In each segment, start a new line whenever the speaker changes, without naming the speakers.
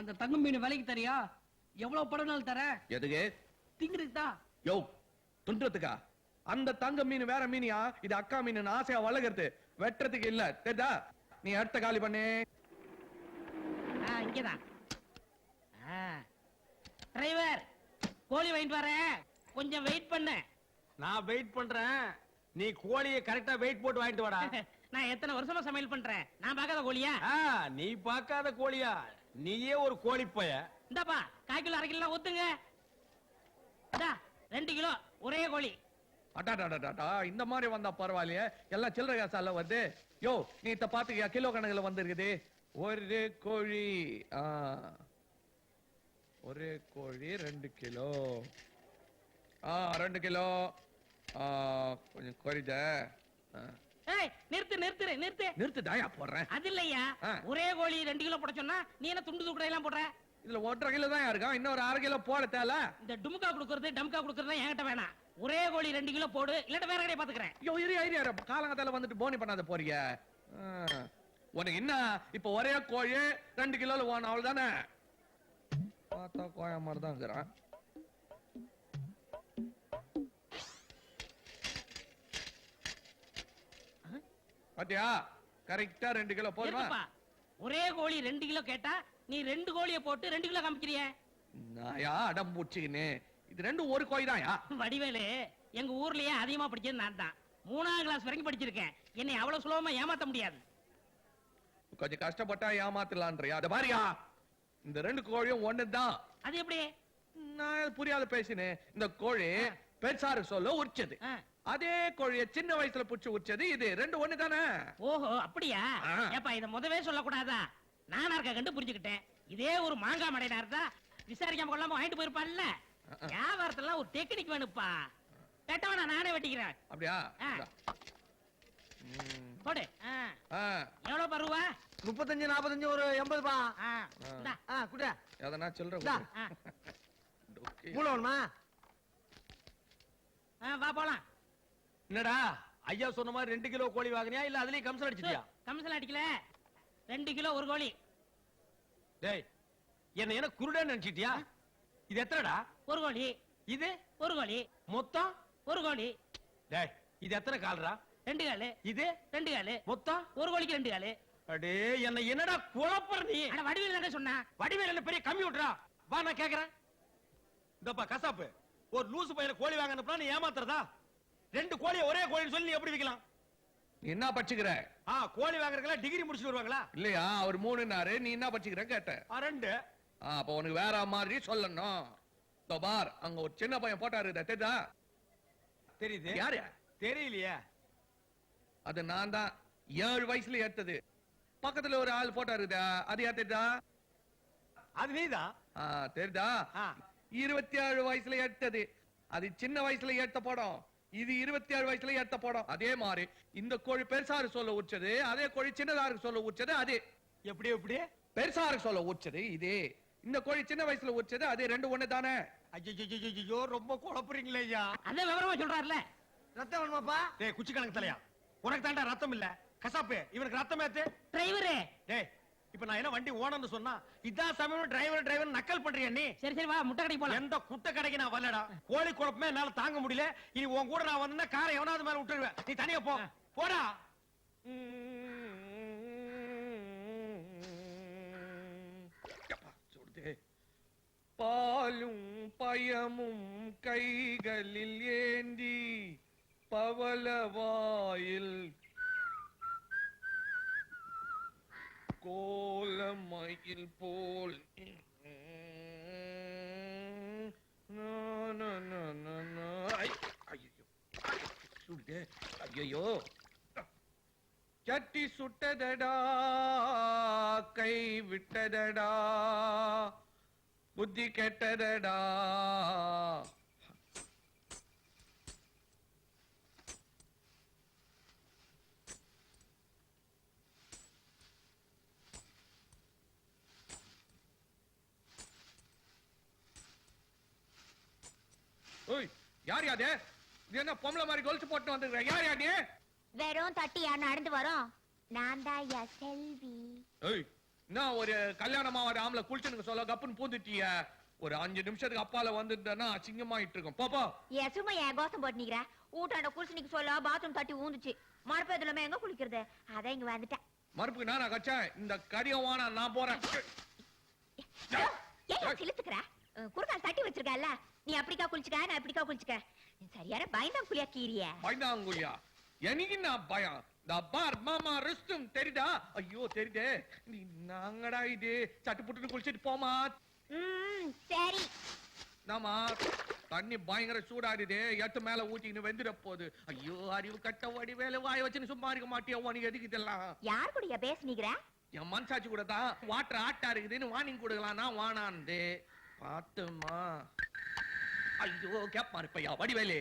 அந்த தங்க மீன் விலைக்கு தரியா? எவ்வளவு படங்கள் தர?
எதுக்கு?
திங்கிறதுக்கு
யோ துன்றதுக்கா அந்த தங்க மீன் வேற மீனியா? இது அக்கா மீன் ஆசையா வளர்க்கறது. வெட்டுறதுக்கு இல்ல. தெரியுதா நீ அடுத்த காலி பண்ணு.
ஆ இங்கதான். டிரைவர் கோழி வாங்கிட்டு வரேன் கொஞ்சம் வெயிட் பண்ணு.
நான் வெயிட் பண்றேன். நீ கோழியை கரெக்டா வெயிட் போட்டு வாங்கிட்டு வாடா.
நான் எத்தனை வருஷமா சமையல் பண்றேன்? நான் பார்க்காத கோழியா?
நீ பார்க்காத கோழியா. நீயே ஒரு கோழி பைய
இந்தாப்பா கால் கிலோ அரை கிலோ ஊத்துங்க. இந்தா ரெண்டு கிலோ ஒரே கோழி.
அட்டாடாடாடா இந்த மாதிரி வந்தா பரவாயில்லையே. எல்லாம் சில்லறை காசால வருது. யோ நீ இத பாத்துக்கியா? கிலோ கணக்குல வந்திருக்குது. ஒரு கோழி ஆ. ஒரு கோழி ரெண்டு கிலோ. ஆ ரெண்டு கிலோ. ஆ கொஞ்சம்
ஏய் நிறுத்து நிறுத்து நிறுத்து.
நிறுத்து தாயா போடுறேன்.
அது இல்லையா. ஒரே கோழி ரெண்டு கிலோ போட சொன்னா நீ என்ன துண்டு துக்கடை எல்லாம் போடுற?
இதுல ஒன்றரை கிலோ தான் இருக்கா இன்னொரு அரை கிலோ போட தேல
இந்த டுமுக்கா கொடுக்கறது டம்கா கொடுக்கறது என்கிட்ட வேணாம். ஒரே கோழி ரெண்டு கிலோ போடு. இல்லாட்ட வேற கடையை பாத்துக்கிறேன்
ஐயோ இரு இரு. காலங்கத்தால வந்துட்டு போனி பண்ணாத போறீங்க. உனக்கு என்ன? இப்ப ஒரே கோழி ரெண்டு கிலோல வேணும் அவ்வளவுதானே பார்த்தா கோயா மாதிரி தான் இருக்கிறான். பாத்தியா? கரெக்டா ரெண்டு கிலோ போதுமா?
ஒரே கோழி ரெண்டு கிலோ கேட்டா நீ ரெண்டு கோழியை போட்டு ரெண்டு கிலோ காமிக்கிறிய?
நாயா அடம் பூச்சிக்கின்னு இது ரெண்டும் ஒரு கோழி தான்யா
வடிவேலு எங்க ஊர்லயே அதிகமா படிச்சது நான் தான். மூணாம் கிளாஸ் வரைக்கும் படிச்சிருக்கேன். என்னை அவ்வளவு சுலபமா ஏமாத்த முடியாது.
கொஞ்சம் கஷ்டப்பட்டா ஏமாத்தலான்றியா? அத பாரியா. இந்த ரெண்டு கோழியும் ஒண்ணுதான்
அது எப்படி?
நான் புரியாத பேசினேன். இந்த கோழி பெருசாரு சொல்ல உரிச்சது. அதே கோழிய சின்ன வயசுல புடிச்சு உரிச்சது இது. ரெண்டு ஒண்ணு தானே
ஓஹோ அப்படியா. ஏப்பா இத முதவே சொல்லக்கூடாதா? நானா இருக்க கண்டு புரிஞ்சுக்கிட்டேன். இதே ஒரு மாங்காய் மடையா இருந்தா விசாரிக்காம கொள்ளாம வாங்கிட்டு போயிருப்பான்ல வியாபாரத்துல ஒரு டெக்னிக் வேணுப்பா. கேட்டவனா நானே வெட்டிக்கிறேன்.
அப்படியா.
போடு. ஆ.
ஆ,
எவ்வளவு பருவா
முப்பத்தஞ்சு நாற்பத்தஞ்சு ஒரு.
இந்தா.
ஆ குட.
எதனா
ஆ, வா போலாம்.
என்னடா ஐயா சொன்ன மாதிரி ரெண்டு கிலோ கோழி வாங்கினியா? இல்ல அதுலயும் கம்சன் அடிச்சிட்டியா?
கமிஷன் அடிக்கல. ரெண்டு கிலோ ஒரு கோழி.
டேய் என்ன என்ன குருடன்னு நினைச்சிட்டியா? இது எத்தனைடா?
ஒரு கோழி.
இது?
ஒரு கோழி.
மொத்தம்?
ஒரு கோழி.
டேய் இது எத்தனை கால்ரா?
ரெண்டு காலு.
இது?
ரெண்டு காலு.
மொத்தம்?
ஒரு கோழிக்கு ரெண்டு காலு.
அடே என்ன என்னடா குழப்பற நீ?
ஆனா வடிவில் தானே சொன்னா?
வடிவேல் என்ன பெரிய கம்ப்யூட்டரா? வா நான் கேக்குறேன். இந்தப்பா கசாப்பு. ஒரு லூசு பையனை கோழி வாங்க அனுப்புனா நீ ஏமாத்துறதா? ரெண்டு கோழியை ஒரே கோழின்னு சொல்லி எப்படி விக்கலாம்?
நீ என்ன பச்சுக்கிற
ஆ கோழி வாங்குறதுக்கெல்லாம் டிகிரி முடிச்சுட்டு வருவாங்களா?
இல்லையா? அவர் மூணுனாரு நீ என்ன பச்சுக்கிற கேட்ட.
ரெண்டு.
அப்ப உனக்கு வேற மாதிரி சொல்லணும். இதோ பார் அங்க ஒரு சின்ன பையன் போட்டாரு இதை தெரியுதா?
தெரியுது.
யாரு?
தெரியலையே.
அது நான் தான். ஏழு வயசுல ஏத்தது. பக்கத்துல ஒரு ஆள் போட்டோ இருக்குதா அது ஏத்ததா
அது நீதான்
ஆ, தெரியுதா. இருபத்தி ஏழு வயசுல எடுத்தது அது சின்ன வயசுல எடுத்த படம். இது இருபத்தி ஏழு வயசுல எடுத்த படம். அதே மாதிரி இந்த கோழி பெருசாரு சொல்ல உச்சது அதே கோழி சின்னதாருக்கு சொல்ல உச்சது அது.
எப்படி எப்படி
பெருசாருக்கு சொல்ல உச்சது இது. இந்த கோழி சின்ன வயசுல உச்சது அது ரெண்டு ஒண்ணு தானே
ஐயோ ரொம்ப குழப்புறீங்களே ஐயா.
அதே விவரமா சொல்றாருல.
ரத்தம் வேணுமாப்பா? டேய் குச்சி கணக்கு தலையா? உனக்கு தாண்டா ரத்தம் இல்ல. கசாப்பு இவனுக்கு ரத்தம் ஏத்து?
டிரைவரு
டேய் இப்ப நான் என்ன வண்டி ஓனர்னு சொன்னா இதான் சமயம் டிரைவர் டிரைவர் நக்கல் பண்றியா நீ?
சரி சரி வா முட்டை கடைக்கு போலாம்.
எந்த குட்டை கடைக்கு நான் வரலடா. கோழி குழப்பமே என்னால தாங்க முடியல. இனி உன் கூட நான் வந்தா காரை எவனாவது மேல விட்டுருவேன். நீ தனியா போ. போடா.
பாலும் பயமும் கைகளில் ஏந்தி பவளவாயில் கோலமயில் போல். ஐயோ சட்டி சுட்டதடா கை விட்டதடா புத்தி கெட்டதடா. ஓய் யார் யாது இது என்ன பொம்பளை மாதிரி கொலுசு போட்டு வந்துருக்க யார் யா நீ
வெறும் தட்டியா நடந்து வரோம்? நான் தான் செல்வி.
ஏய் என்ன ஒரு கல்யாணமா ஒரு ஆம்பளை குளிச்சுன்னு சொல்ல கப்புன்னு பூந்துட்டிய? ஒரு அஞ்சு நிமிஷத்துக்கு அப்பால வந்துட்டேன்னா அசிங்கமாயிட்டு இருக்கும் போப்போ
ஏன் சும்மா ஏன் கோசம் போட்டு நிக்கிற ஊட்டாண்ட குளிச்சுனிக்கு சொல்ல பாத்ரூம் தட்டி ஊந்துச்சு. இல்லாம எங்க குளிக்கிறது? அதான் இங்க வந்துட்டேன்.
மறுப்புக்கு நானா கச்சேன்? இந்த கரியவானா நான் போறேன்.
ஏன் சிலுத்துக்கிற குறுக்கால் தட்டி வச்சிருக்கல நீ அப்படிக்கா குளிச்சுக்க நான் இப்படிக்கா குளிச்சுக்க. நீ சரியான பயந்தம் புளியா கீரிய
பயந்தாங்குழியா? எனக்கு நான் பயம்? இந்த பார் மாமா ரெஸ்டும் தெரியுதா? ஐயோ தெரியுதே. நீ நாங்கடா இது? சட்டு புட்டுன்னு குளிச்சிட்டு போமா?
ம் சரி.
நாமா தண்ணி பயங்கர சூடாடுது எட்டு மேல ஊத்தின்னு வெந்துட போகுது. ஐயோ அறிவு கட்ட வடி வேலை வாய வச்சுன்னு சும்மா இருக்க மாட்டியா? உனக்கு எதுக்கு இதெல்லாம்?
யார் கூடயா பேசுனீங்கிற?
என் மனசாட்சி கூட தான் வாட்டர் ஆட்டா இருக்குதுன்னு வார்னிங் கொடுக்கலாம். நான் வானாந்து பாத்துமா ஐயோ கேப்பாரு பையா வடிவேலு.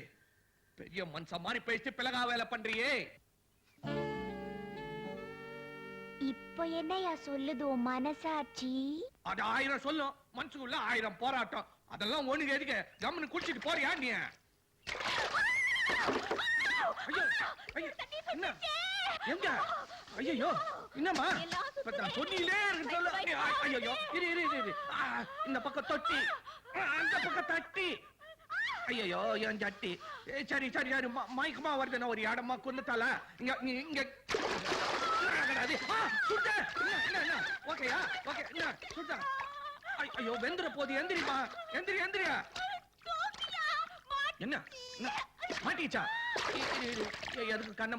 பெரிய மனுஷன் மாதிரி பேசி பிளகா வேலை பண்றியே.
இப்போ என்னையா சொல்லுது உன் மனசாட்சி?
அது ஆயிரம் சொல்லும். மனசுக்குள்ள ஆயிரம் போராட்டம். அதெல்லாம் ஒண்ணுக்கு எதுக்கு? கம்முன்னு குடிச்சிட்டு போறியா நீ? ஐயோ, ஐயோ, என்ன? எங்க? ஐயோ என்னம்மா? சொன்னீங்களே சொல்ல. ஐயோ இரு இரு இரு, இந்த பக்கம் தொட்டி. அந்த பக்கம் தட்டி. ஐயோ என் ஏய், சரி சரி சரி. மயக்கமா வருது நான் ஒரு இடமா குன்னத்தால இங்க இங்க சுட்ட. ஓகேயா ஓகே சுட்ட ஐயோ வெந்துற போது எந்திரிமா எந்திரி எந்திரியா என்ன ஏய், எதுக்கு கண்ண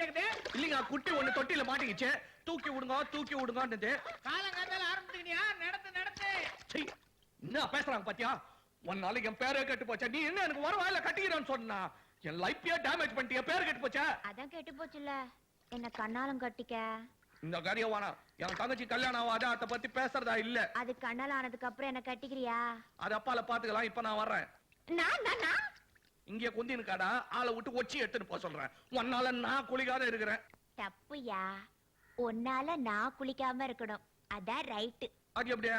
கேக்குது.
இல்லைங்க குட்டி ஒண்ணு தொட்டில மாட்டிக்கிச்சு. தூக்கி விடுங்க தூக்கி விடுங்கன்றது
காலங்காத்தால ஆரம்பிச்சுக்கிட்டியா நடத்து நடத்து.
என்ன பேசுறாங்க பாத்தியா? ஒரு நாளைக்கு என் பேரே கெட்டு போச்சா? நீ என்ன எனக்கு வர வாயில கட்டிக்கிறேன்னு சொன்னா? என் லைஃபையே டேமேஜ் பண்ணிட்டிய? பேர் கெட்டு போச்சா?
அதான் கெட்டு போச்சுல என்ன கண்ணாலம் கட்டிக்க.
இந்த காரியம் வேணாம் என் தங்கச்சி கல்யாணம் ஆகாத அதை பத்தி பேசுறதா இல்ல.
அது கண்ணால் ஆனதுக்கு அப்புறம் என்ன கட்டிக்கிறியா?
அது அப்பால பாத்துக்கலாம் இப்ப நான் வர்றேன். இங்கே காடா ஆளை விட்டு ஒச்சி எடுத்துட்டு போக சொல்றேன். உன்னால நான் குளிக்காத இருக்கிறேன்.
தப்புயா உன்னால நான் குளிக்காம இருக்கணும். அதான் ரைட்டு
அது எப்படியா?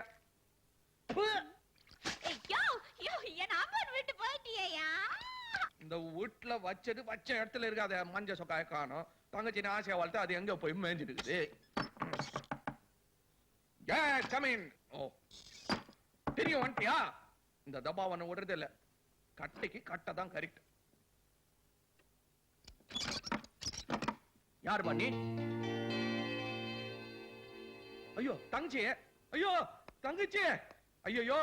ஐயோ ஐயோ என் அம்மன் விட்டு போயிட்டியா
இந்த வீட்டுல வச்சது வச்ச இடத்துல இருக்காத மஞ்ச சொக்காய காணும். தங்கச்சி ஆசையா வளர்த்து அது எங்க போய் மேய்ஞ்சிட்டு ஓ. தெரியும் வந்துட்டியா இந்த தபாவனை விடுறது இல்ல கட்டைக்கு கட்டை தான் கரெக்ட் யார் பண்ணி ஐயோ தங்கச்சி. ஐயோ தங்கச்சி. ஐயோ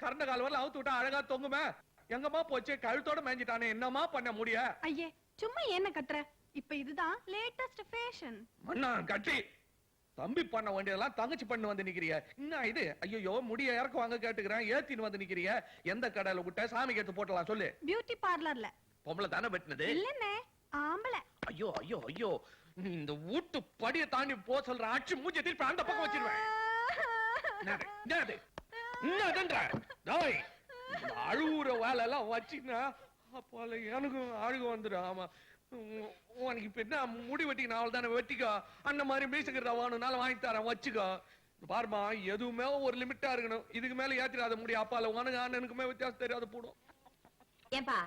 கரண்ட கால் வரல அவுத்து விட்டா அழகா தொங்குமே. எங்கம்மா போச்சு? கழுத்தோட மேஞ்சிட்டானே. என்னம்மா பண்ண முடிய?
ஐயே சும்மா என்ன கத்துற? இப்ப இதுதான் லேட்டஸ்ட் ஃபேஷன்
மண்ணா கட்டி தம்பி பண்ண வேண்டியதெல்லாம் தங்கச்சி பண்ணு வந்து நிக்கிறிய. என்ன இது? ஐயோ முடிய இறக்க வாங்க கேட்டுக்கிறேன். ஏத்தின்னு வந்து நிக்கிறிய. எந்த கடையில விட்ட? சாமி கேட்டு போட்டலாம் சொல்லு.
பியூட்டி பார்லர்ல
பொம்பளை தானே வெட்டினது?
இல்லன்னே ஆம்பளை.
ஐயோ ஐயோ ஐயோ. இந்த வீட்டு படியை தாண்டி போ சொல்ற ஆட்சி மூஞ்சி திருப்பி அந்த பக்கம் வச்சிருவேன். என்னது? என்னது? என்னதுன்ற? டேய், அழுவுற வேலை எல்லாம் வச்சினா அப்போல எனக்கும் அழுக வந்துடும். ஆமா. உனக்கு இப்ப என்ன முடி வெட்டிக்கணும் அவள் தானே வெட்டிக்கோ? அந்த மாதிரி மீசுக்கிறதா வேணும்னாலும் வாங்கி தரேன் வச்சுக்கோ. பாரும்மா எதுவுமே ஒரு லிமிட்டா இருக்கணும். இதுக்கு மேல ஏத்திராத முடியும் அப்பால உனக்கு அண்ணனுக்குமே வித்தியாசம் தெரியாத போடும்.
ஏன்பா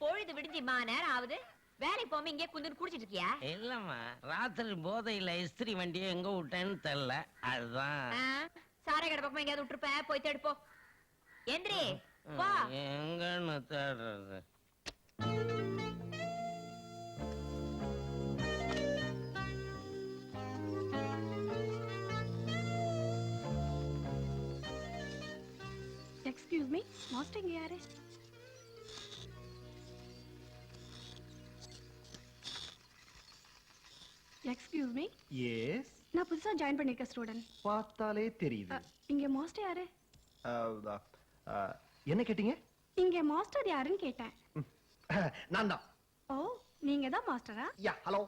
பொழுது விடிஞ்சு மா நேரம் ஆகுது வேலைக்கு போகாம இங்கே குந்து குடிச்சிட்டு இருக்கியா?
இல்லம்மா ராத்திரி போதையில இஸ்திரி வண்டியை எங்க விட்டேன்னு தெரியல. அதுதான்.
சாரை கடை பக்கமா எங்கேயாவது விட்டுருப்ப போய் தேடுப்போ எந்திரி போ
எங்கன்னு தேடுறது?
எக்ஸ்கியூஸ் மீ மாஸ்டர் இங்க யாரு? எக்ஸ்கியூஸ் மீ
எஸ்
நான் புதுசா ஜாயின் பண்ணிருக்கேன் ஸ்டூடெண்ட்
பார்த்தாலே தெரியுது.
இங்க மாஸ்டர் யாரு?
என்ன கேட்டீங்க
இங்க மாஸ்டர் யாருன்னு கேட்டேன்
நான் தான்
ஓ நீங்க தான் மாஸ்டரா
யா ஹலோ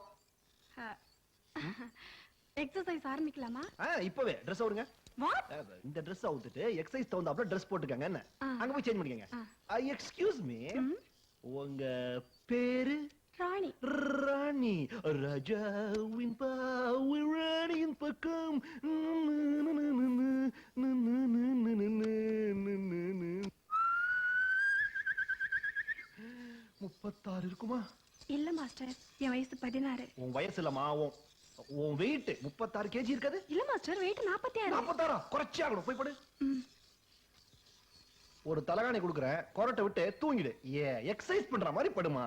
எக்ஸசைஸ் ஆரம்பிக்கலாமா
இப்பவே ட்ரெஸ் அஹ், இந்த ட்ரெஸ் அவுத்துட்டு எக்ஸசைஸ் தகுந்தாப்புல ட்ரெஸ் போட்டுக்கங்க என்ன. அங்க போய் சேஞ்ச் பண்ணிக்கங்க. எக்ஸ்கியூஸ் மீ
ம்.
உங்க பேரு
ராணி
ராணி ராஜாவின் பாவை ராணியின் பக்கம் முப்பத்தாறு இருக்குமா?
இல்ல மாஸ்டர். என் வயசு பதினாறு.
உன் வயசு இல்லம்மா உன் உன் வெயிட் முப்பத்தாறு கேஜி இருக்காது?
இல்ல மாஸ்டர். வெயிட் நாற்பத்தி ஆறு
நாற்பத்தாறா குறைச்சி ஆகணும் போய் படு. ஒரு தலகாணி கொடுக்குறேன். கொரட்டை விட்டு தூங்கிடு. ஏ எக்ஸசைஸ் பண்ற மாதிரி படுமா?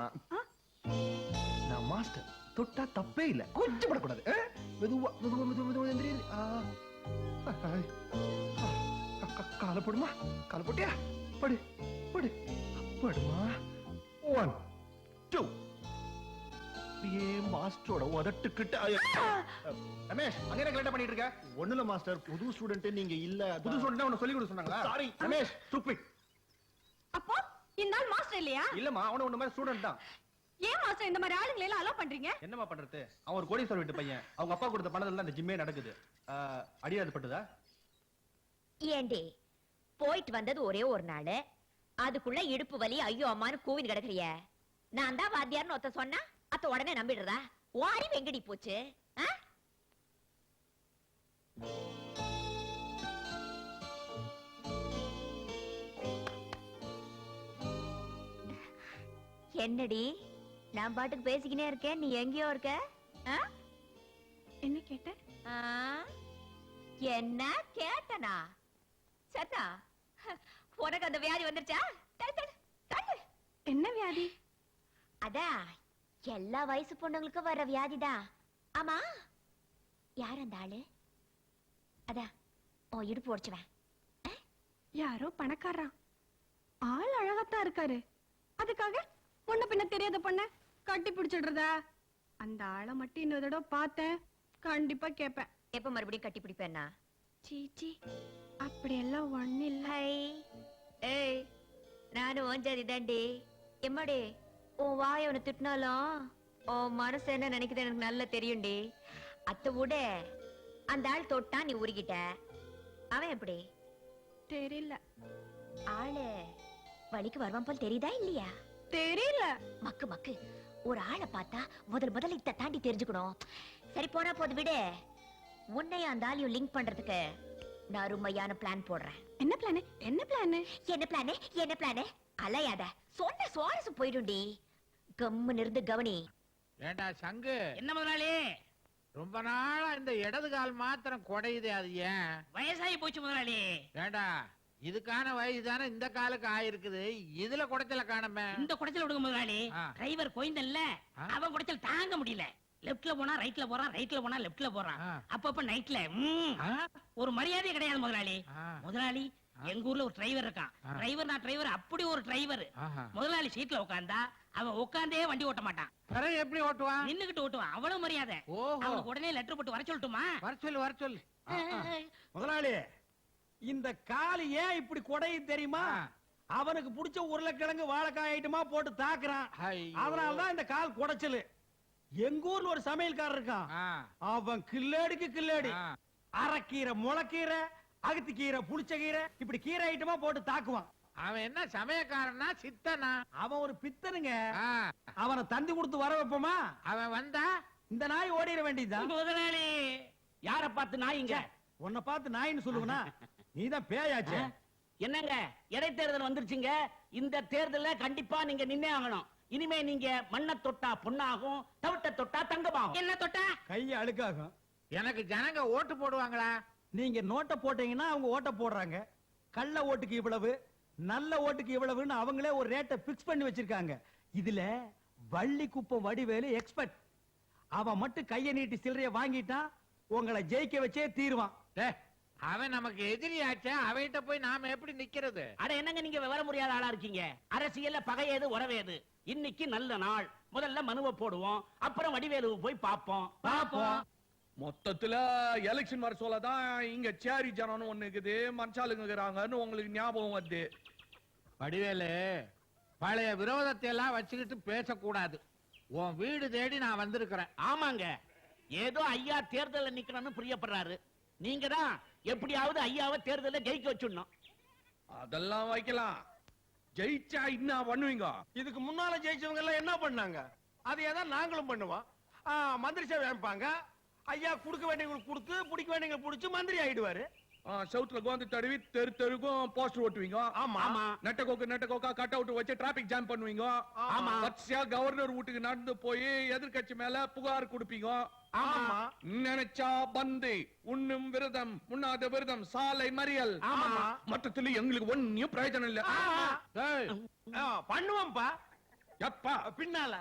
நான் மாஸ்டர் தொட்டா தப்பே இல்ல. கொஞ்சம் படக்கூடாது? மெதுவா மெதுவா மெதுவா மெதுவா எந்திரி காலை போடுமா? காலை போட்டியா? படு படு. படுமா? ஒன் டூ அப்படியே மாஸ்டரோட உதட்டுக்கிட்ட. ரமேஷ் அங்க என்ன கரெக்டா பண்ணிட்டு இருக்க? ஒண்ணுல மாஸ்டர் புது ஸ்டூடெண்ட் நீங்க இல்ல. புது ஸ்டூடெண்ட் உன சொல்லி கொடு சொன்னாங்களா? சாரி ரமேஷ் ஸ்டூபிட்
அப்போ இந்த ஆள் மாஸ்டர் இல்லையா?
இல்லம்மா அவன உன்ன மாதிரி ஸ்டூடெண்ட் தான்.
ஏன் மாஸ்டர் இந்த மாதிரி ஆளுங்களை எல்லாம் அலோ பண்றீங்க?
என்னம்மா பண்றது? அவன் ஒரு கோடீஸ்வரர் வீட்டு பையன். அவங்க அப்பா கொடுத்த பணத்துல இந்த ஜிம்மே நடக்குது. ஆஹ், அடியாது பட்டுதா?
ஏண்டி போயிட்டு வந்தது ஒரே ஒரு நாள். அதுக்குள்ள இடுப்பு வலி ஐயோ அம்மான்னு கூவின்னு கிடக்குறிய. நான் தான் வாத்தியார்னு ஒருத்த சொன்னா அத்த உடனே நம்பிடுறதா? வாரி வெங்கடி போச்சு? என்னடி? நான் பாட்டுக்கு பேசிக்கினே இருக்கேன் நீ எங்கேயோ இருக்க?
என்ன கேட்ட?
என்ன கேட்டனா? சத்தா உனக்கு அந்த வியாதி வந்துருச்சா.
என்ன வியாதி?
அதான் எல்லா வயசு பொண்ணுங்களுக்கும் வர வியாதிதான் ஆமா. யார் அந்த ஆளு? அதான் உன் இடுப்பு உடைச்சுவேன்
யாரோ பணக்காரன் ஆள் அழகாத்தான் இருக்காரு. அதுக்காக முன்ன பின்ன தெரியாத பொண்ண கட்டி பிடிச்சிடுறதா? அந்த ஆளை மட்டும் இன்னொரு தடவை பார்த்தேன். கண்டிப்பா கேட்பேன்.
எப்ப மறுபடியும் கட்டி பிடிப்பேன்னா?
சீச்சி அப்படியெல்லாம் ஒண்ணு இல்ல.
ஏய் நானும் ஓஞ்சாதி தாண்டி. எம்மாடி உன் வாய் அவனை திட்டினாலும் உன் மனசு என்ன நினைக்குது எனக்கு நல்லா தெரியும்டி. அத்தை விட அந்த ஆள் தொட்டா நீ உருகிட்ட. அவன் எப்படி?
தெரியல.
ஆளு வழிக்கு வருவான் போல் தெரியுதா இல்லையா?
தெரியல.
மக்கு மக்கு. ஒரு ஆளை பார்த்தா முதல் முதல்ல இத தாண்டி தெரிஞ்சுக்கணும். சரி போனா போது விடு. உன்னையும் அந்த ஆளையும் லிங்க் பண்றதுக்கு நான் அருமையான பிளான் போடுறேன்.
என்ன பிளானு என்ன பிளானு
என்ன பிளானு என்ன பிளானு அலையாத. சொன்ன சுவாரசம் போயிடும்டி. கம்முன்னு இருந்து கவனி.
ஏண்டா சங்கு?
என்ன முதலாளி?
ரொம்ப நாளா இந்த இடது கால் மாத்திரம் குடையுதே அது ஏன்?
வயசாகி போச்சு முதலாளி.
ஏண்டா இதுக்கான வயசு தானே இந்த காலுக்கு ஆயிருக்குது. இதுல குடைச்சல காணமே.
இந்த குடைச்சல் விடுங்க முதலாளி.
ஆ.
டிரைவர் கோயந்தல்ல. அவன் குடைச்சல் தாங்க முடியல. லெஃப்ட்ல போனா ரைட்ல போறான் ரைட்ல போனா லெஃப்ட்ல போறான். அப்பப்ப நைட்ல? ஒரு மரியாதை கிடையாது முதலாளி. முதலாளி எங்க ஊர்ல ஒரு டிரைவர் இருக்கான். டிரைவர் நான் டிரைவர் அப்படி ஒரு டிரைவர். முதலாளி சீட்ல உட்கார்ந்தா அவன் உட்கார்ந்தே வண்டி ஓட்ட மாட்டான்.
பிறகு எப்படி ஓட்டுவான்?
நின்னுகிட்டு ஓட்டுவான். அவ்வளவு மரியாதை. அவனுக்கு உடனே லெட்டர் போட்டு வர சொல்லட்டுமா?
வர சொல்லு வர சொல்லு.
முதலாளி இந்த கால் ஏன் இப்படி கொடையுது தெரியுமா. அவனுக்கு பிடிச்ச உருளைக்கிழங்கு வாழைக்காய் ஐட்டமா போட்டு தாக்குறான். அதனாலதான் இந்த கால் குடைச்சலு. எங்க ஊர்ல ஒரு சமையல்காரர் இருக்கான். அவன் கில்லேடிக்கு கில்லேடி. அரைக்கீரை முளைக்கீரை அகத்திக்கீரை புளிச்ச கீரை இப்படி கீரை ஐட்டமா போட்டு தாக்குவான்.
அவன் என்ன சமயக்காரனா சித்தனா?
அவன் ஒரு பித்தனுங்க. அவனை தந்தி கொடுத்து வர வைப்போமா?
அவன் வந்தா?
இந்த நாய் ஓடிட வேண்டியதுதான்.
முதலாளி
யார பார்த்து நாயிங்க?
உன்னை பார்த்து நாயின்னு சொல்லுவனா? நீதான் பேயாச்சே.
என்னங்க இடைத்தேர்தல் வந்துருச்சுங்க. இந்த தேர்தல்ல கண்டிப்பா நீங்க நின்னே ஆகணும். இனிமே நீங்க மண்ணை தொட்டா பொண்ணாகும் தவிட்ட தொட்டா தங்கமாகும்.
என்ன தொட்டா?
கையை அழுக்காகும்.
எனக்கு ஜனங்க ஓட்டு போடுவாங்களா?
நீங்க நோட்டை போட்டீங்கன்னா அவங்க ஓட்ட போடுறாங்க. கள்ள ஓட்டுக்கு இவ்வளவு நல்ல ஓட்டுக்கு இவ்வளவுன்னு அவங்களே ஒரு ரேட்டை பிக்ஸ் பண்ணி வச்சிருக்காங்க. இதுல வள்ளி குப்பம் வடிவேலு எக்ஸ்பர்ட் அவன் மட்டும் கையை நீட்டி சில்லறைய வாங்கிட்டான் உங்களை ஜெயிக்க வச்சே தீருவான்.
டே, அவன் நமக்கு எதிரியாச்சே அவன்கிட்ட போய் நாம எப்படி நிக்கிறது?
அட என்னங்க நீங்க விவரம் முடியாத ஆளா இருக்கீங்க? அரசியல்ல பகையேது உறவேது இன்னைக்கு நல்ல நாள். முதல்ல மனுவை போடுவோம். அப்புறம் வடிவேலுவை போய் பார்ப்போம்.
பாப்போம்
மொத்தத்துல எலெக்ஷன் வர சொல்லதான் இங்க சேரி ஜனம்னு ஒண்ணு இருக்குது. உங்களுக்கு ஞாபகம் வருது.
வடிவேலு பழைய விரோதத்தை எல்லாம் வச்சுக்கிட்டு பேசக்கூடாது. உன் வீடு தேடி நான் வந்திருக்கிறேன்.
ஆமாங்க. ஏதோ ஐயா தேர்தல்ல நிக்கணும்னு பிரியப்படுறாரு. நீங்க தான் எப்படியாவது ஐயாவை தேர்தல்ல ஜெயிக்க வச்சுடணும்.
அதெல்லாம் வைக்கலாம். ஜெயிச்சா என்ன பண்ணுவீங்க?
இதுக்கு முன்னால ஜெயிச்சவங்க எல்லாம் என்ன பண்ணாங்க? அதே தான் நாங்களும் பண்ணுவோம். மந்திரி சேவை அமைப்பாங்க ஐயா கொடுக்க வேண்டியவங்களுக்கு கொடுத்து பிடிக்க வேண்டியவங்களுக்கு பிடிச்சு மந்திரி ஆயிடுவாரு.
செவுத்துல கோந்து தடவி தெரு தெருக்கும் போஸ்டர் ஓட்டுவீங்க.
ஆமா.
ஆமா
நெட்ட கோக்கு நெட்ட கோக்கா கட் அவுட் வச்சு டிராபிக் ஜாம் பண்ணுவீங்க.
ஆமா.
வரிசையா கவர்னர் வீட்டுக்கு நடந்து போய் எதிர்க்கட்சி மேல புகார் கொடுப்பீங்க.
ஆமா
நினைச்சா பந்து உண்ணும் விரதம் உண்ணாத விரதம் சாலை மறியல்.
ஆமா.
மொத்தத்துல எங்களுக்கு ஒன்னும் பிரயோஜனம் இல்ல.
பண்ணுவோம்ப்பா.
எப்பா?
பின்னால.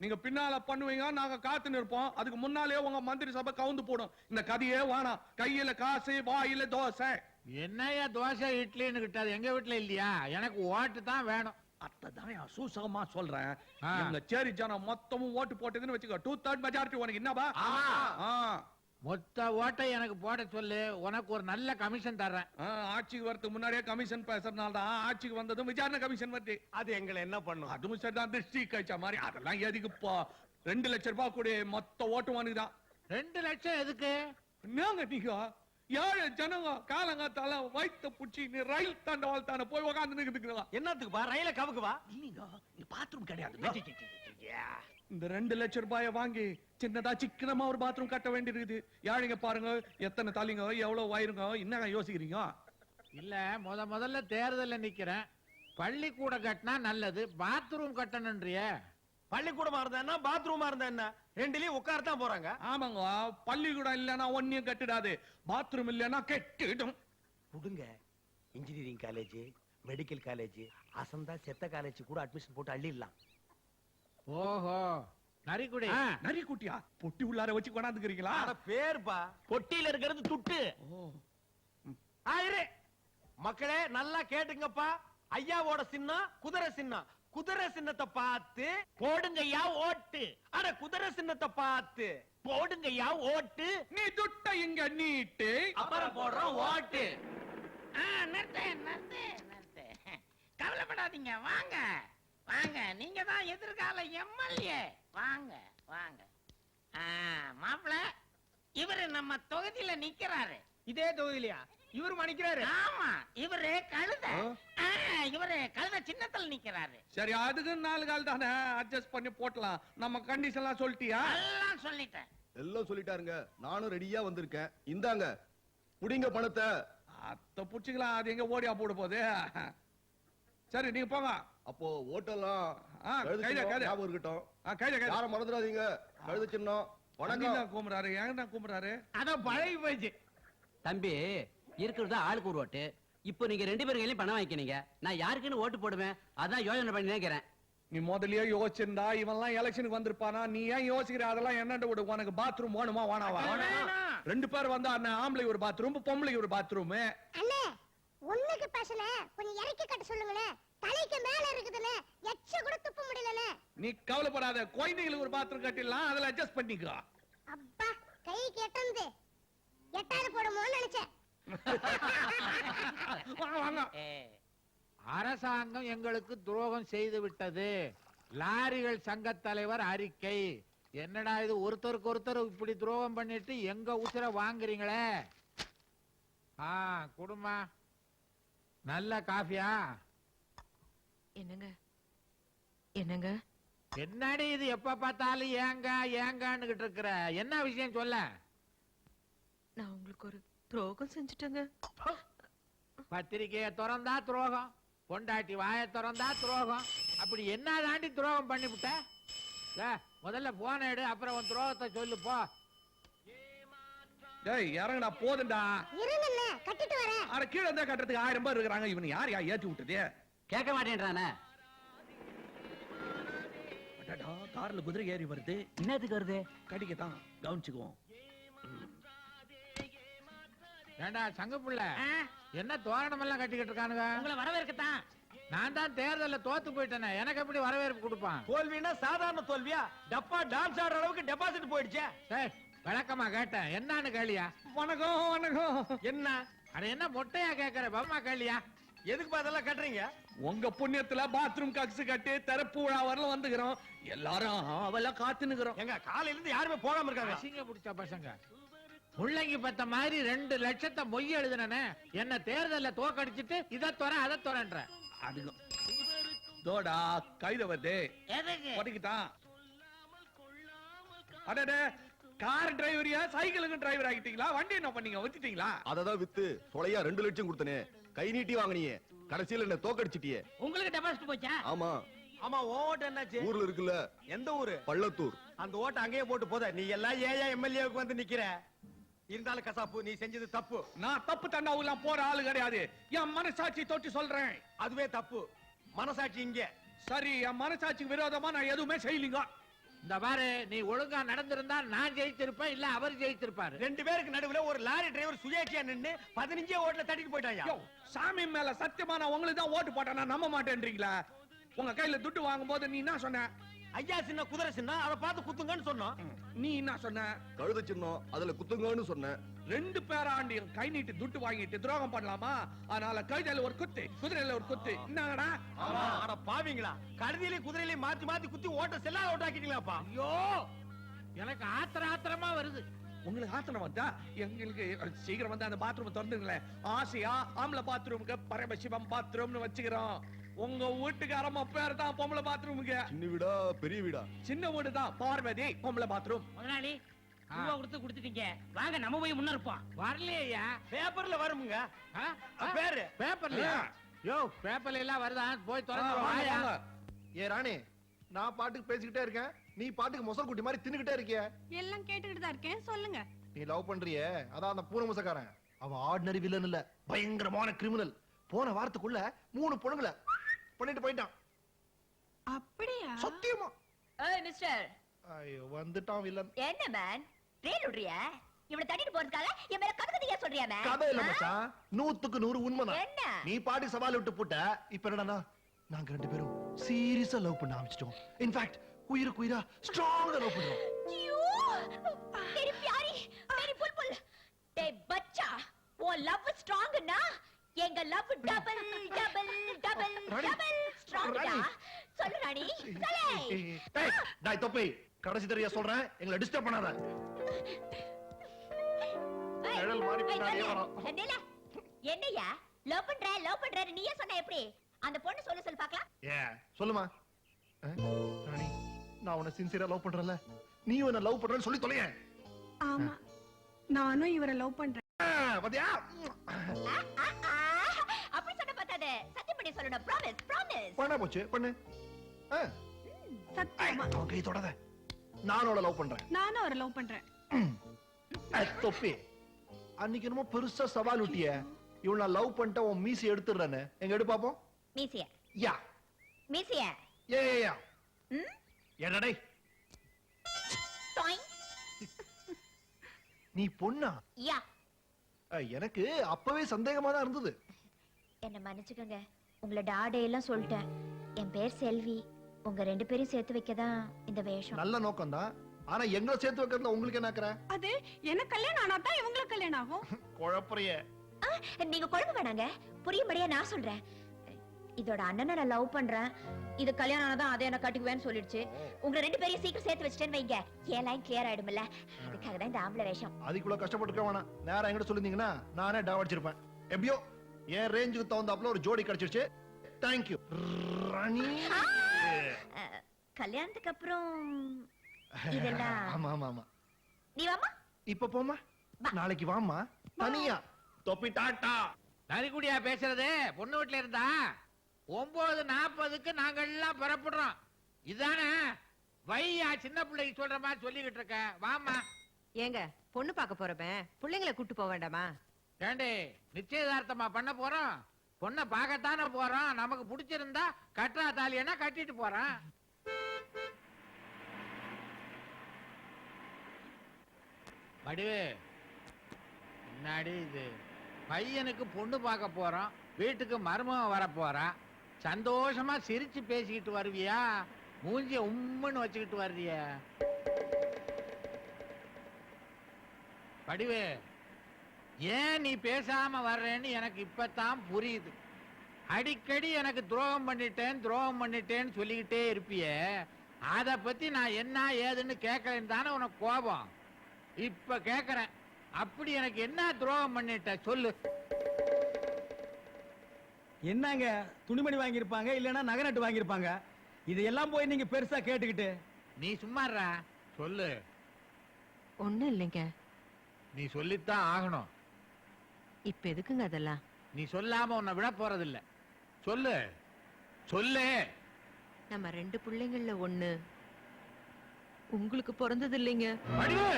நீங்க பின்னால பண்ணுவீங்க நாங்க காத்து நிற்போம். அதுக்கு முன்னாலே உங்க மந்திரி சபை கவுந்து போடும். இந்த கதையே வேணாம் கையில காசு வாயில தோசை.
என்னய்யா தோசை இட்லின்னு கிட்டாது எங்க வீட்டுல இல்லையா? எனக்கு ஓட்டு தான் வேணும்.
அத்தான் சூசகமா சொல்றேன். எங்க சேரி ஜனம் மொத்தமும் ஓட்டு போட்டதுன்னு வச்சுக்கோ. டூ தேர்ட் மெஜாரிட்டி உனக்கு என்னப்பா? ஆ.
மொத்த ஓட்டை எனக்கு போட சொல்லு. உனக்கு ஒரு நல்ல கமிஷன் தர்றேன்.
ஆட்சிக்கு வரதுக்கு முன்னாடியே கமிஷன் பேசுறதுனால தான் ஆட்சிக்கு வந்ததும் விசாரணை கமிஷன் வருது.
அது எங்களை என்ன பண்ணும்?
அதுவும் சரிதான் திருஷ்டி கழிச்ச மாதிரி. அதெல்லாம் எதுக்குப்பா? ரெண்டு லட்சம் ரூபாய் கூட மொத்த ஓட்டு வாங்குதான்
ரெண்டு லட்சம் எதுக்கு?
என்னங்க நீங்க? ஏழு ஜனங்க காலங்காத்தால வயித்த புடிச்சு நீ ரயில் தண்டவாள் தானே போய் உக்காந்து நிக்குதுங்களா
என்னத்துக்குப்பா ரயில கவுக்குவா
இல்லீங்க இங்க பாத்ரூம் கிடையாது. இந்த ரெண்டு லட்சம் ரூபாய வாங்கி சின்னதா சிக்கனமா ஒரு பாத்ரூம் கட்ட வேண்டியிருக்குது. யாழிங்க பாருங்க எத்தனை தலைங்க எவ்வளவு வயிறுங்க என்னங்க யோசிக்கிறீங்க?
இல்ல முத முதல்ல தேர்தல்ல நிக்கிறேன். பள்ளிக்கூடம் கட்டினா நல்லது பாத்ரூம் கட்டணுன்றிய
பள்ளிக்கூடமா இருந்தா என்ன பாத்ரூமா இருந்தா என்ன? ரெண்டுலயும் உட்காரத்தான் போறாங்க.
ஆமாங்க பள்ளிக்கூடம் இல்லைன்னா ஒன்னையும் கட்டிடாது. பாத்ரூம் இல்லைன்னா கெட்டிடும்.
கொடுங்க. இன்ஜினியரிங் காலேஜ் மெடிக்கல் காலேஜ் அசந்தா செத்த காலேஜ் கூட அட்மிஷன் போட்டு அள்ளிடலாம்.
ஓஹோ. நரிக்குடி.
நரி குட்டியா பொட்டி உள்ளார வச்சு கொண்டாந்துக்கிறீங்களா?
அட பேர்ப்பா
பொட்டியில இருக்கிறது துட்டு.
ஆயிரு மக்களே நல்லா கேட்டுங்கப்பா. ஐயாவோட சின்னம் குதிரை சின்னம். குதிரை சின்னத்தை பார்த்து
போடுங்கய்யா ஓட்டு.
அட குதிரை சின்னத்தை பார்த்து
போடுங்கய்யா ஓட்டு.
நீ துட்ட இங்க நீட்டு.
அப்புறம் போடுறோம் ஓட்டு.
நிறுத்து நிறுத்து நிறுத்து. கவலைப்படாதீங்க வாங்க. வாங்க நீங்க தான் எதிர்கால எம்எல்ஏ. வாங்க வாங்க. மாப்பிள இவரு நம்ம தொகுதியில நிக்கிறாரு.
இதே தொகுதியிலையா? இவர் மணிக்கிறாரு.
ஆமா இவரு கழுத. ஆ, இவரு கழுத சின்னத்துல நிக்கிறாரு.
சரி அதுக்கு நாலு கால் தானே? அட்ஜஸ்ட் பண்ணி போட்டலாம். நம்ம கண்டிஷன் எல்லாம் சொல்லிட்டியா?
எல்லாம் சொல்லிட்டேன்.
எல்லாம் சொல்லிட்டாருங்க. நானும் ரெடியா வந்திருக்கேன். இந்தாங்க புடிங்க பணத்தை.
அத்த புடிச்சுக்கலாம். அது எங்க ஓடியா போட போகுது? சரி நீங்க போங்க.
அப்போ ஓட்டெல்லாம் இருக்கட்டும்.
ஆ, கையில கையில
யார மறந்துடாதீங்க. கழுது சின்னம். வணக்கம்.
கூப்பிடுறாரு. ஏங்க கூப்பிடுறாரு?
அதான் பழகி போயிடுச்சு
தம்பி இருக்கிறது ஆளுக்கு ஒரு ஓட்டு. இப்போ நீங்க ரெண்டு பேரும் கையிலயும் பணம் வாங்கிக்கிறீங்க. நான் யாருக்குன்னு ஓட்டு போடுவேன்? அதான் யோசனை பண்ணி நினைக்கிறேன்.
நீ முதல்லயே யோசிச்சிருந்தா இவன்லாம் எலெக்ஷனுக்கு வந்திருப்பானா? நீ ஏன் யோசிக்கிற? அதெல்லாம் என்னண்டு விடு. உனக்கு பாத்ரூம் வேணுமா வேணாவா? ரெண்டு பேர் வந்தா அண்ணன் ஆம்பளை ஒரு பாத்ரூம் பொம்பளை ஒரு பாத்ரூம்
ஒண்ணுக்கு பேசல. கொஞ்சம் இறக்கி கட்ட சொல்லுங்களேன் தலைக்கு மேல இருக்குதுன்னு எச்ச கூட துப்ப முடியலண்ணே.
நீ கவலைப்படாத. குழந்தைகளுக்கு ஒரு பாத்ரூம் கட்டிடலாம். அதுல அட்ஜஸ்ட் பண்ணிக்கோ.
அப்பா கைக்கு எட்டந்து. எட்டாவது போடுமோன்னு நினைச்சேன்.
வாங்க வாங்க.
அரசாங்கம் எங்களுக்கு துரோகம் செய்து விட்டது. லாரிகள் சங்க தலைவர் அறிக்கை. என்னடா இது? ஒருத்தருக்கு ஒருத்தர் இப்படி துரோகம் பண்ணிட்டு எங்க உசுர வாங்குறீங்களே? ஆ குடுமா. நல்ல காஃபியா?
என்னங்க? என்னங்க?
என்னடி இது? எப்ப பார்த்தாலும் ஏங்க ஏங்கன்னுகிட்டு இருக்கிற? என்ன விஷயம் சொல்ல?
நான் உங்களுக்கு ஒரு துரோகம் செஞ்சுட்டேங்க.
பத்திரிக்கைய திறந்தா துரோகம் பொண்டாட்டி வாய திறந்தா துரோகம். அப்படி என்ன தாண்டி துரோகம் பண்ணிவிட்ட? முதல்ல போன எடு அப்புறம் உன் துரோகத்தை சொல்லு போ.
டேய் இறங்குடா
கட்டிட்டு வரேன்.
அட கீழே இருந்தா கட்டுறதுக்கு ஆயிரம் பேர் இருக்கிறாங்க. இவன் யார் யா ஏத்தி விட்டதே?
கேட்க மாட்டேன்றானே.
அடடா, கார்ல குதிரை ஏறி வருது.
என்னத்துக்கு வருது?
கடிக்க தான் கவனிச்சுக்குவோம்.
ஏண்டா சங்கப்புள்ள என்ன தோரணம் எல்லாம் கட்டிக்கிட்டு இருக்கானுங்க?
உங்களை வரவேற்கத்தான்.
நான் தான் தேர்தல்ல தோத்து போயிட்டேனே. எனக்கு எப்படி வரவேற்பு கொடுப்பான்?
தோல்வினா சாதாரண தோல்வியா? டப்பா டான்ஸ் ஆடுற அளவுக்கு டெபாசிட் போயிடுச்சே.
சரி விளக்கமா கேட்டேன் என்னன்னு கேளியா?
வணக்கம் வணக்கம்.
என்ன?
அட என்ன மொட்டையா கேக்குற பம்மா கேளியா?
எதுக்கு அதெல்லாம் கட்டுறீங்க?
உங்க புண்ணியத்துல பாத்ரூம் கக்ஸ் கட்டி திறப்பு விழா வரல வந்துக்கிறோம். எல்லாரும் அவெல்லாம் காத்து நிக்கிறோம்
எங்க காலையில இருந்து யாருமே போகாம இருக்காங்க?
அசிங்க பிடிச்ச பசங்க. முள்ளங்கி பத்த மாதிரி ரெண்டு லட்சத்தை மொய் எழுதுனே என்ன தேர்தல்ல தோக்கடிச்சிட்டு இதை துற அதை துறன்ற.
அதுக்கு தோடா கைத வருது.
எதுக்கு?
அடடே கார் டிரைவரியா சைக்கிளுக்கு டிரைவர் ஆகிட்டீங்களா? வண்டி என்ன பண்ணீங்க? வச்சுட்டீங்களா?
அததான் வித்து. சொலையா ரெண்டு லட்சம் கொடுத்தனே. கை நீட்டி வாங்கினியே. கடைசியில என்ன தோக்கடிச்சிட்டியே.
உங்களுக்கு டெபாசிட் போச்சா?
ஆமா.
ஆமா ஓட்டு என்னாச்சு?
ஊர்ல இருக்குல்ல.
எந்த ஊரு?
பள்ளத்தூர்.
அந்த ஓட்டை அங்கேயே போட்டு போத. நீ எல்லாம் ஏயா எம்எல்ஏவுக்கு வந்து நிக்கிற? இருந்தாலும் கசாப்பு நீ செஞ்சது தப்பு.
நான் தப்பு தண்டாவுலாம் போற ஆளு கிடையாது. என் மனசாட்சி தொட்டு சொல்றேன்.
அதுவே தப்பு. மனசாட்சி இங்க.
சரி என் மனசாட்சிக்கு விரோதமா நான் எதுவுமே செய்யலீங்க.
இந்த பாரு நீ ஒழுங்கா நடந்திருந்தா நான் ஜெயிச்சிருப்பேன் இல்ல அவர் ஜெயிச்சிருப்பாரு
ரெண்டு பேருக்கு நடுவுல ஒரு லாரி டிரைவர் சுயேட்சியா நின்னு பதினஞ்சே ஓட்டுல தட்டிட்டு போயிட்டாயா?
யோ, சாமி மேல சத்தியமா நான் உங்களுக்கு தான் ஓட்டு போட்டேன் நான் நம்ப மாட்டேன்றீங்களா? உங்க கையில துட்டு வாங்கும் போது நீ என்ன சொன்ன?
ஐயா சின்ன குதிரை சின்ன அதை பார்த்து குத்துங்கன்னு சொன்னோம்.
நீ என்ன சொன்ன?
கழுத சின்னம் அதுல குத்துங்கன்னு சொன்னேன்.
ரெண்டு பேராண்டி கை நீட்டி துட்டு வாங்கிட்டு துரோகம் பண்ணலாமா? அதனால கழுதையில ஒரு குத்து குதிரையில ஒரு குத்து. என்னங்கடா?
ஆமா. அட பாவீங்களா. கழுதியிலையும் குதிரையிலையும் மாத்தி மாத்தி குத்தி ஓட்ட செல்லாத ஓட்டாக்கிட்டீங்களாப்பா
ஐயோ எனக்கு ஆத்திர ஆத்திரமா வருது.
உங்களுக்கு ஆத்திரம் வந்தா எங்களுக்கு சீக்கிரம் வந்து அந்த பாத்ரூம் திறந்துங்களேன் ஆசையா ஆம்பளை பாத்ரூமுக்கு பரமசிவம் பாத்ரூம்னு வச்சுக்கிறோம். உங்க வீட்டுக்காரம்மா பேர் தான் பொம்பளை பாத்ரூமுக்கு
சின்ன வீடா பெரிய வீடா?
சின்ன வீடு தான் பார்வதி பொம்பளை பாத்ரூம்
முதலாளி ரூபா கொடுத்து கொடுத்துட்டீங்க. வாங்க நம்ம போய் முன்ன இருப்போம்.
வரலையா?
பேப்பர்ல வருமுங்க. பேரு.
பேப்பர்லயா யோ பேப்பர்ல எல்லாம் வருதா? போய் திறந்து.
ஏ ராணி நான் பாட்டுக்கு பேசிக்கிட்டே இருக்கேன். நீ பாட்டுக்கு மொசல் குட்டி மாதிரி தின்னுகிட்டே இருக்கிய.
எல்லாம் கேட்டுக்கிட்டு தான் இருக்கேன். சொல்லுங்க.
நீ லவ் பண்றியே. அதான் அந்த பூனை முசக்காரன். அவன் ஆர்டினரி வில்லன் இல்ல. பயங்கரமான கிரிமினல் போன வாரத்துக்குள்ள மூணு பொண்ணுங்கள பண்ணிட்டு போயிட்டான்.
அப்படியா?
சத்தியமா.
ஏய் மிஸ்டர்
ஐயோ வந்துட்டான் வில்லன்
என்ன மேன் ட்ரெயில் விடுறியா? இவளை தட்டிட்டு போறதுக்காக என் மேல கடுக்கதையா சொல்றியாமே?
கதை நூத்துக்கு நூறு உண்மைதான்.
என்ன?
நீ பாடி சவால் விட்டு போட்ட இப்ப என்னடா? நாங்க ரெண்டு பேரும் சீரியஸா லவ் இன்ஃபேக்ட் உயிருக்கு உயிரா ஸ்ட்ராங்கா லவ்
ஐயோ! மேரி பியாரி மேரி புல்புல் டேய் பச்சா ஓ லவ் ஸ்ட்ராங்னா எங்க love double double double double
ஸ்ட்ராங்கா
சொல்லு ராணி. சொல்லு.
டேய் டேய் கடைசி தடவையா சொல்றேன் எங்களை டிஸ்டர்ப் பண்ணாத. நிழல்
ஏய்,
பின்னாடியே. வரும்.
என்னய்யா? லவ் பண்ற லவ் பண்ற நீயே சொன்ன எப்படி அந்த பொண்ணு சொல்லு சொல்லு பார்க்கலாம்.
ஏ சொல்லுமா. ராணி நான் உன்னை சின்சியரா லவ் பண்றேன்ல. நீ என்ன லவ் பண்றேன்னு சொல்லி தொலையேன்
ஆமா. நானும் இவரை லவ் பண்றேன்.
பாத்தியா?
ஆ, ஆ, ஆ. அப்படி சொன்ன பார்த்தாத. சத்தியம் பண்ணி சொல்லணும். ப்ராமிஸ் ப்ராமிஸ்
பண்ண போச்சு பண்ணு. அஹ்,
சத்தியமா?
அவன் கை தொடாத. அவளை லவ் பண்றேன்.
நானும் அவரை லவ் பண்றேன்.
தொப்பி. அன்னைக்கு என்னமோ பெருசா சவால் விட்டிய இவள் நான் லவ் பண்ணிட்ட உன் மீசி எடுத்துடுறேன்னு. எங்க எடு பாப்போம்
மீசிய.
யா.
மீசிய.
ஏ ஏ, யா.
ம்?
என்னடே
டாய்
நீ பொண்ணா?
யா.
அஹ், எனக்கு அப்பவே சந்தேகமா தான் இருந்தது.
என்ன மன்னிச்சுக்கோங்க. உங்களை டாடே எல்லாம் சொல்லிட்டேன். என் பேர் செல்வி. உங்க ரெண்டு பேரையும் சேர்த்து வைக்க தான் இந்த வேஷம்.
நல்ல நோக்கம் தான் ஆனா எங்களை சேர்த்து வைக்கிறதுல உங்களுக்கு என்ன
அது எனக்கு கல்யாணம் ஆனா தான் இவங்களுக்கு கல்யாணம் ஆகும்.
குழப்பறிய.
ஆ, நீங்க குழம்பு வேணாங்க. புரியும்படியா நான் சொல்றேன். இதோட அண்ணனை நான் லவ் பண்றேன். இது கல்யாணம் ஆனதான் அதை என்ன கட்டிக்குவேன்னு சொல்லிடுச்சு. உங்க ரெண்டு பேரையும் சீக்கிரம் சேர்த்து வச்சுட்டேன்னு வைங்க. என் லைன் கிளியர் ஆயிடும்ல? அதுக்காக தான் இந்த ஆம்பளை வேஷம்.
அதுக்குள்ள கஷ்டப்பட்டுக்க வேணாம். நேரம் எங்கிட்ட சொல்லிருந்தீங்கன்னா நானே டாவடிச்சிருப்பேன் எப்படியோ என் ரேஞ்சுக்கு தகுந்தாப்புல ஒரு ஜோடி கிடைச்சிருச்சு. தேங்க்யூ ராணி
கல்யாணத்துக்கு அப்புறம் இதெல்லாம்
ஆமா ஆமா ஆமா.
நீ வாமா
இப்ப போமா. நாளைக்கு வாமா தனியா. தொப்பி டாட்டா.
நரிக்குடியா பேசுறது? பொண்ணு வீட்டுல இருந்தா? ஒன்பது நாற்பதுக்கு நாங்க எல்லாம் புறப்படுறோம். இதானே? வையா சின்ன பிள்ளைக்கு சொல்ற மாதிரி சொல்லிக்கிட்டு இருக்க. வாமா
ஏங்க பொண்ணு பார்க்க போறவன் பிள்ளைங்களை கூட்டு போக வேண்டாமா?
ஏண்டி நிச்சயதார்த்தமா பண்ண போறோம்? பொண்ணை பார்க்கத்தானே போறோம்? நமக்கு பிடிச்சிருந்தா கட்டுறா தாலியனா கட்டிட்டு போறோம். வடிவே முன்னாடி இது. பையனுக்கு பொண்ணு பார்க்க போறோம். வீட்டுக்கு மருமகன் வர போறான் சந்தோஷமா சிரிச்சு பேசிக்கிட்டு வருவியா? மூஞ்சிய உம்முன்னு வச்சுக்கிட்டு வர்றிய படிவே ஏன் நீ பேசாம வர்றேன்னு எனக்கு இப்பதான் புரியுது. அடிக்கடி எனக்கு துரோகம் பண்ணிட்டேன் துரோகம் பண்ணிட்டேன்னு சொல்லிக்கிட்டே இருப்பியே அத பத்தி நான் என்ன ஏதுன்னு கேட்கலன்னு தானே உனக்கு கோபம். இப்ப கேக்குறேன். அப்படி எனக்கு என்ன துரோகம் பண்ணிட்ட சொல்லு.
என்னங்க துணிமணி வாங்கியிருப்பாங்க இல்லைன்னா நகை நட்டு வாங்கியிருப்பாங்க? இதையெல்லாம் போய் நீங்க பெருசா கேட்டுக்கிட்டு.
நீ சும்மாறா சொல்லு.
ஒண்ணும் இல்லைங்க.
நீ சொல்லித்தான் ஆகணும்.
இப்ப எதுக்குங்க அதெல்லாம்?
நீ சொல்லாம உன்னை விட போறதில்ல. சொல்லு. சொல்லு.
நம்ம ரெண்டு பிள்ளைங்கள்ல ஒண்ணு. உங்களுக்கு பிறந்தது இல்லைங்க.
வடிவு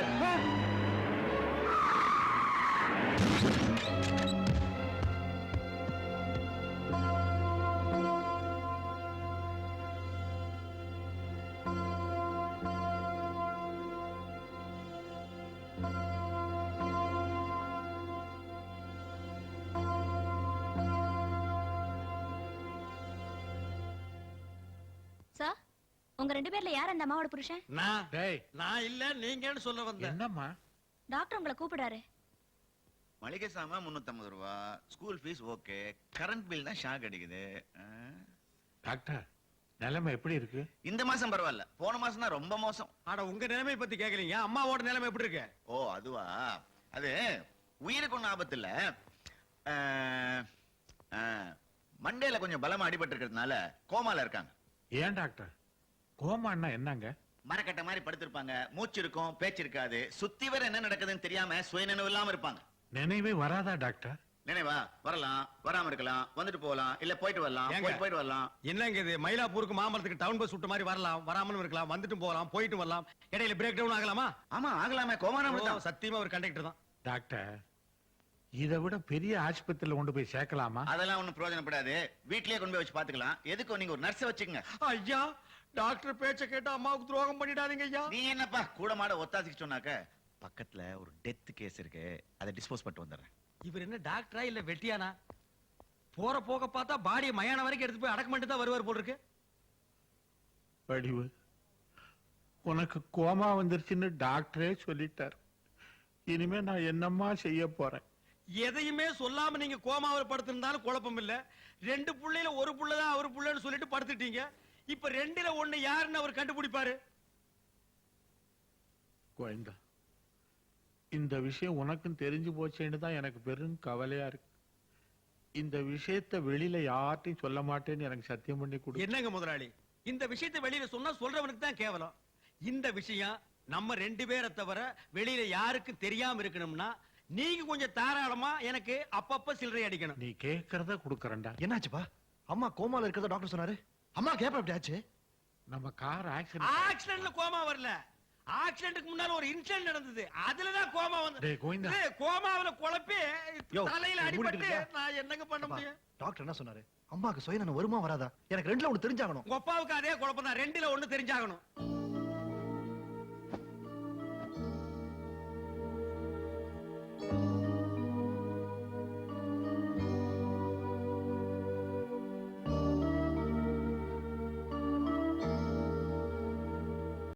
உங்க ரெண்டு பேர்ல யார் அந்த அம்மாவோட புருஷன்?
நான்.
டேய்.
நான் இல்ல நீங்கன்னு சொல்ல வந்தேன்.
என்னம்மா?
டாக்டர் உங்களை கூப்பிடாரு
மளிகை சாமான் முன்னூத்தம்பது ரூபா. School fees okay. Current bill தான் ஷாக் அடிக்குது?
டாக்டர் நிலைமை எப்படி இருக்கு?
இந்த மாசம் பரவாயில்ல. போன மாசம் தான் ரொம்ப மோசம்.
ஆட உங்க நிலைமை பத்தி கேக்குறீங்க அம்மாவோட நிலைமை எப்படி இருக்கு?
ஓ அதுவா? அது உயிருக்கு ஒன்றும் ஆபத்து இல்ல. மண்டையில கொஞ்சம் பலமா அடிபட்டு இருக்கிறதுனால கோமால இருக்காங்க.
ஏன் டாக்டர்? கோமான்னா என்னங்க?
மரக்கட்டை மாதிரி படுத்திருப்பாங்க. மூச்சு இருக்கும் பேச்சு இருக்காது. சுத்தி வர என்ன நடக்குதுன்னு தெரியாம சுயநினைவு இல்லாம இருப்பாங்க.
நினைவே வராதா டாக்டர்?
நினைவா? வரலாம். வராம இருக்கலாம். வந்துட்டு போகலாம். இல்ல போயிட்டு வரலாம்.
ஏங்க?
போயிட்டு போயிட்டு வரலாம்.
என்னங்க இது? மயிலாப்பூருக்கு மாமரத்துக்கு டவுன் பஸ் விட்ட மாதிரி வரலாம். வராமலும் இருக்கலாம். வந்துட்டும் போகலாம். போயிட்டு வரலாம். இடையில பிரேக் டவுன் ஆகலாமா?
ஆமா ஆகலாமே. கோமானம்
ஓ,
தான்.
சத்தியமா ஒரு கண்டக்டர் தான்.
டாக்டர். இதை விட பெரிய ஆஸ்பத்திரியில கொண்டு போய் சேர்க்கலாமா?
அதெல்லாம் ஒண்ணும் பிரயோஜனப்படாது. வீட்லயே கொண்டு போய் வச்சு பாத்துக்கலாம் எதுக்கும் நீங்க ஒரு நர்ஸ வச்சுக்கங்க.
ஐயா டாக்டர் பேச்ச கேட்டு அம்மாவுக்கு துரோகம் பண்ணிடாதீங்க ஐயா.
நீ என்னப்பா கூட மாட ஒத்தாசிக்கு சொன்னாக்க? பக்கத்துல ஒரு டெத் கேஸ் இருக்கு. அதை டிஸ்போஸ் பண்ணிட்டு வந்துடுறேன்.
இவர் என்ன டாக்டரா இல்ல வெட்டியானா? போற போக பார்த்தா பாடியை மயான வரைக்கும் எடுத்து போய் அடக்கம் பண்ணிட்டு தான் வருவார் போல் இருக்கு.
வடிவு உனக்கு கோமா வந்துருச்சுன்னு டாக்டரே சொல்லிட்டார். இனிமே நான் என்னம்மா செய்ய போறேன்?
எதையுமே சொல்லாம நீங்க கோமாவில் படுத்திருந்தாலும் குழப்பம் இல்ல. ரெண்டு புள்ளையில ஒரு புள்ள தான் அவர் புள்ளன்னு சொல்லிட்டு படுத்துட்டீங்க. இப்ப ரெண்டுல ஒண்ணு யாருன்னு அவர் கண்டுபிடிப்பாரு?
கோயந்தா இந்த விஷயம் உனக்கும் தெரிஞ்சு போச்சேன்னு தான் எனக்கு பெரும் கவலையா இருக்கு. இந்த விஷயத்த வெளியில யார்ட்டையும் சொல்ல மாட்டேன்னு எனக்கு சத்தியம் பண்ணி கொடு.
என்னங்க முதலாளி? இந்த விஷயத்தை வெளியில சொன்னா சொல்றவனுக்கு தான் கேவலம். இந்த விஷயம் நம்ம ரெண்டு பேரை தவிர வெளியில யாருக்கும் தெரியாம இருக்கணும்னா நீங்க கொஞ்சம் தாராளமா எனக்கு அப்பப்ப சில்லறை அடிக்கணும்.
நீ கேக்குறத குடுக்கறேன்டா.
என்னாச்சுப்பா? அம்மா கோமால இருக்கிறதா டாக்டர் சொன்னாரு? அம்மா கேப்ப எப்படி ஆச்சு.
நம்ம கார் ஆக்சிடென்ட்
ஆக்சிடென்ட்ல கோமா வரல. ஆக்சிடென்ட்க்கு முன்னால ஒரு இன்சிடென்ட் நடந்தது. அதுலதான் கோமா வந்து
டேய் கோவிந்தா.
டேய், கோமாவுல குழப்பி தலையில அடிபட்டு? நான் என்னங்க பண்ண முடியும்?
டாக்டர் என்ன சொன்னாரு? அம்மாக்கு சுயநலம் வருமா வராதா? எனக்கு ரெண்டுல ஒண்ணு தெரிஞ்சாகணும்.
உங்க அப்பாவுக்கு அதே குழப்பம் தான் ரெண்டுல ஒண்ணு தெரிஞ்சாகணும்.